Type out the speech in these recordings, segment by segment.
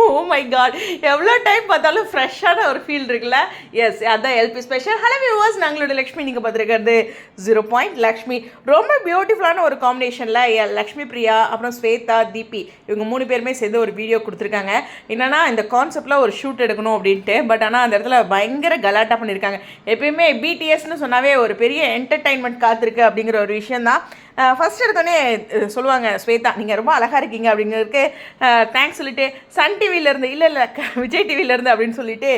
O my God எவ்வளோ time பார்த்தாலும் ஃப்ரெஷ்ஷான ஒரு ஃபீல் இருக்குல்ல? எஸ் அதான் எல்பி ஸ்பெஷல் ஹலோ வியூவர்ஸ் நாங்களோட லக்ஷ்மி நீங்கள் பார்த்துருக்கிறது ஜீரோ பாயிண்ட் லக்ஷ்மி. ரொம்ப பியூட்டிஃபுல்லான ஒரு காம்பினேஷனில் லக்ஷ்மி பிரியா அப்புறம் ஸ்வேதா தீபி இவங்க மூணு பேருமே சேர்ந்து ஒரு வீடியோ கொடுத்துருக்காங்க. என்னென்னா இந்த கான்செப்டில் ஒரு ஷூட் எடுக்கணும் அப்படின்ட்டு பட் ஆனால் அந்த இடத்துல பயங்கர கலாட்டா பண்ணியிருக்காங்க. எப்பயுமே பிடிஎஸ்னு சொன்னாவே ஒரு பெரிய என்டர்டைன்மெண்ட் காத்திருக்கு அப்படிங்கிற ஒரு விஷயம் தான் ஃபஸ்ட் எடுத்தோடனே சொல்லுவாங்க ஸ்வேதா நீங்கள் ரொம்ப அழகாக இருக்கீங்க அப்படிங்கிறதுக்கு தேங்க்ஸ் சொல்லிட்டு சன் டிவியிலேருந்து இல்லை இல்லை விஜய் டிவியிலேருந்து அப்படின்னு சொல்லிட்டு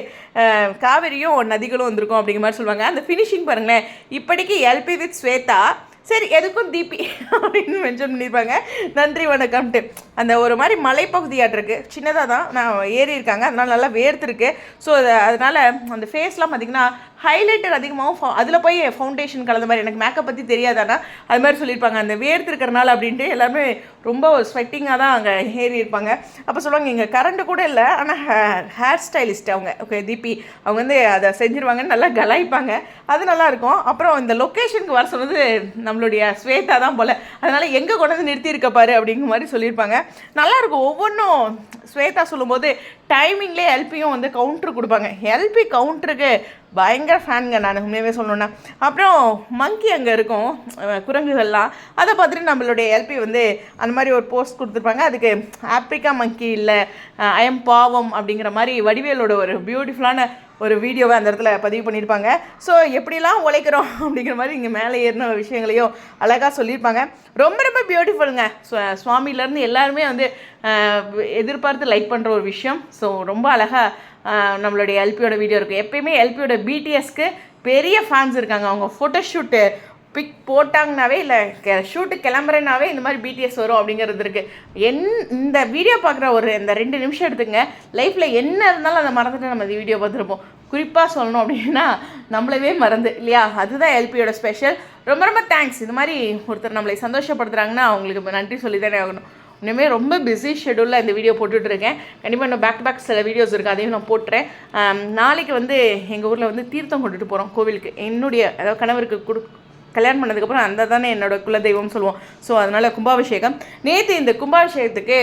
காவேரியும் நதிகளும் வந்திருக்கும் அப்படிங்கிற மாதிரி சொல்லுவாங்க. அந்த ஃபினிஷிங் பாருங்களேன். இப்படிக்கு எல்பி வித் ஸ்வேதா. சரி எதுக்கும் தீபி அப்படின்னு மென்ஷன் பண்ணியிருப்பாங்க நன்றி வணக்கம்ட்டு. அந்த ஒரு மாதிரி மலைப்பகுதியாட்டிருக்கு சின்னதாக தான். நான் ஏறி இருக்காங்க. அதனால நல்லா வேர்த்துருக்கு ஸோ அதனால் அந்த ஃபேஸ்லாம் பார்த்திங்கன்னா ஹைலைட்டர் அதிகமாகவும் அதில் போய் ஃபவுண்டேஷன் கலந்த மாதிரி எனக்கு மேக்கப் பற்றி தெரியாதானா அது மாதிரி சொல்லியிருப்பாங்க. அந்த வேர்த்திருக்கிறனால அப்படின்ட்டு எல்லாருமே ரொம்ப ஸ்வெட்டிங்காக தான் அங்கே ஏறி இருப்பாங்க. அப்போ சொல்லுவாங்க இங்கே கரண்ட்டு கூட இல்லை ஆனால் ஹேர் ஸ்டைலிஸ்ட் அவங்க ஓகே தீபி அவங்க வந்து அதை செஞ்சுருவாங்கன்னு நல்லா கலாய்ப்பாங்க. அது நல்லாயிருக்கும் அப்புறம் இந்த லொக்கேஷனுக்கு வர சொன்னது நம்மளுடைய ஸ்வேதா தான் போல். அதனால் எங்கே கொண்டு வந்து நிறுத்தியிருக்க பாரு அப்படிங்கிற மாதிரி சொல்லியிருப்பாங்க. நல்லாயிருக்கும் ஒவ்வொன்றும் ஸ்வேதா சொல்லும்போது டைமிங்லேயே எல்பியும் வந்து கவுண்ட்ரு கொடுப்பாங்க. எல்பி கவுண்ட்ருக்கு பயங்கர ஃபேனுங்க நான் உண்மையாகவே சொல்லணுன்னா அப்புறம் மங்கி அங்கே இருக்கும். குரங்குகள்லாம். அதை பார்த்துட்டு நம்மளுடைய எல்பி வந்து அந்த மாதிரி ஒரு போஸ்ட் கொடுத்துருப்பாங்க. அதுக்கு ஆப்ரிக்கா மங்கி இல்லை ஐஎம் பாவம் அப்படிங்கிற மாதிரி வடிவேலோட ஒரு பியூட்டிஃபுல்லான ஒரு வீடியோவை அந்த இடத்துல பதிவு பண்ணியிருப்பாங்க. ஸோ எப்படிலாம் உழைக்கிறோம் அப்படிங்கிற மாதிரி இங்கே மேலே ஏறின விஷயங்களையும் அழகாக சொல்லியிருப்பாங்க. ரொம்ப ரொம்ப பியூட்டிஃபுல்லுங்க சுவாமியிலேருந்து எல்லாருமே வந்து எதிர்பார்த்து லைக் பண்ணுற ஒரு விஷயம். ஸோ ரொம்ப அழகாக நம்மளுடைய எல்பியோட வீடியோ இருக்குது எப்பயுமே எல்பியோட பிடிஎஸ்க்கு பெரிய ஃபேன்ஸ் இருக்காங்க. அவங்க ஃபோட்டோஷூட்டு பிக் போட்டாங்கனாவே இல்லை ஷூட்டு கிளம்புறேனாவே இந்த மாதிரி பிடிஎஸ் வரும் அப்படிங்கிறது இருக்குது என் இந்த வீடியோ பார்க்குற ஒரு இந்த ரெண்டு நிமிஷம் எடுத்துங்க. லைஃப்பில் என்ன இருந்தாலும் அதை மறந்துட்டு நம்ம இந்த வீடியோ பார்த்துருப்போம். குறிப்பாக சொல்லணும் அப்படின்னா நம்மளவே மறந்து இல்லையா? அதுதான் எல்பியோட ஸ்பெஷல் ரொம்ப ரொம்ப தேங்க்ஸ் இது மாதிரி ஒருத்தர் நம்மளை சந்தோஷப்படுத்துகிறாங்கன்னா அவங்களுக்கு நன்றி சொல்லி தானே ஆகணும். இனிமே ரொம்ப பிஸி ஷெடியூலில் இந்த வீடியோ போட்டுட்ருக்கேன். கண்டிப்பாக இன்னும் பேக் பேக் சில வீடியோஸ் இருக்குது அதையும் நான் போட்டுறேன். நாளைக்கு வந்து எங்கள் ஊரில் வந்து தீர்த்தம் கொண்டுட்டு போகிறோம் கோவிலுக்கு. என்னுடைய அதாவது கணவருக்கு கொடு கல்யாணம் பண்ணதுக்கப்புறம் அந்த தானே என்னோடய குலதெய்வம் சொல்லுவோம். ஸோ அதனால் கும்பாபிஷேகம். நேற்று இந்த கும்பாபிஷேகத்துக்கு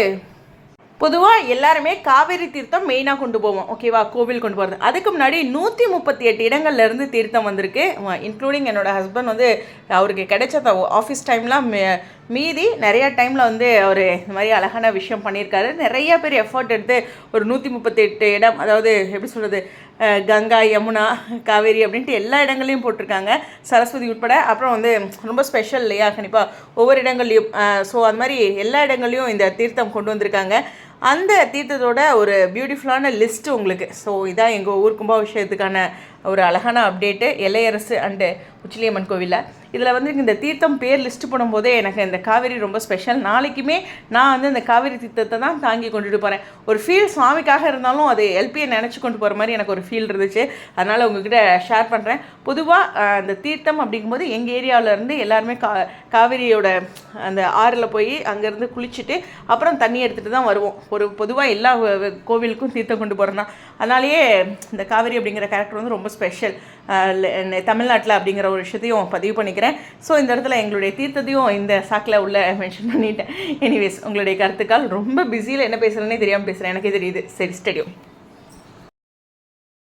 பொதுவாக எல்லாருமே காவேரி தீர்த்தம் மெயினாக கொண்டு போவோம். ஓகேவா கோவில் கொண்டு போகிறது அதுக்கு முன்னாடி நூற்றி முப்பத்தி எட்டு இடங்கள்லேருந்து தீர்த்தம் வந்திருக்கு. இன்க்ளூடிங் என்னோடய ஹஸ்பண்ட் வந்து அவருக்கு கிடைச்ச ஆஃபீஸ் டைம்லாம் மீதி நிறைய டைமில் வந்து அவர் இந்த மாதிரி அழகான விஷயம் பண்ணியிருக்காரு. நிறைய பேர் எஃபர்ட் எடுத்து ஒரு நூற்றி முப்பத்தெட்டு இடம் அதாவது எப்படி சொல்கிறது கங்கா யமுனா காவேரி அப்படின்ட்டு எல்லா இடங்களையும் போட்டிருக்காங்க. சரஸ்வதி உட்பட. அப்புறம் வந்து ரொம்ப ஸ்பெஷல் இல்லையா? கண்டிப்பாக ஒவ்வொரு இடங்கள்லையும் ஸோ அது மாதிரி எல்லா இடங்கள்லையும் இந்த தீர்த்தம் கொண்டு வந்திருக்காங்க. அந்த தீர்த்தத்தோட ஒரு பியூட்டிஃபுல்லான லிஸ்ட்டு உங்களுக்கு. ஸோ இதான் எங்கள் ஊர் கும்பாபிஷேகத்துக்கான ஒரு அழகான அப்டேட்டு எல்லையரசு அண்டு உச்சிலியம்மன் கோவிலில். இதில் வந்து இந்த தீர்த்தம் பேர் லிஸ்ட் பண்ணும்போதே எனக்கு இந்த காவேரி ரொம்ப ஸ்பெஷல் நாளைக்குமே நான் வந்து இந்த காவேரி தீர்த்தத்தை தான் தாங்கி கொண்டுட்டு போகிறேன் ஒரு ஃபீல் சுவாமிக்காக இருந்தாலும் அது எல்பியை நினச்சி கொண்டு போகிற மாதிரி எனக்கு ஒரு ஃபீல் இருந்துச்சு. அதனால் உங்ககிட்ட ஷேர் பண்ணுறேன் பொதுவாக அந்த தீர்த்தம் அப்படிங்கும்போது எங்கள் ஏரியாவிலேருந்து எல்லாருமே கா காவேரியோட அந்த ஆறில் போய் அங்கேருந்து குளிச்சுட்டு அப்புறம் தண்ணி எடுத்துகிட்டு தான் வருவோம். ஒரு பொதுவாக எல்லா கோவிலுக்கும் தீர்த்தம் கொண்டு போகிறோம்னா அதனாலேயே இந்த காவேரி அப்படிங்கிற கேரக்டர் வந்து ரொம்ப ஸ்பெஷல் தமிழ்நாட்டில் அப்படிங்கிற ஒரு விஷயத்தையும் பதிவு பண்ணிக்கிறேன். ஸோ இந்த இடத்துல எங்களுடைய தீர்த்தத்தையும் இந்த சாக்கில் உள்ள மென்ஷன் பண்ணிட்டேன். எனிவேஸ் உங்களுடைய கருத்துக்கால் ரொம்ப பிஸியில் என்ன பேசுகிறேன்னே தெரியாமல் பேசுகிறேன் எனக்கே தெரியுது. சரி ஸ்டடியும்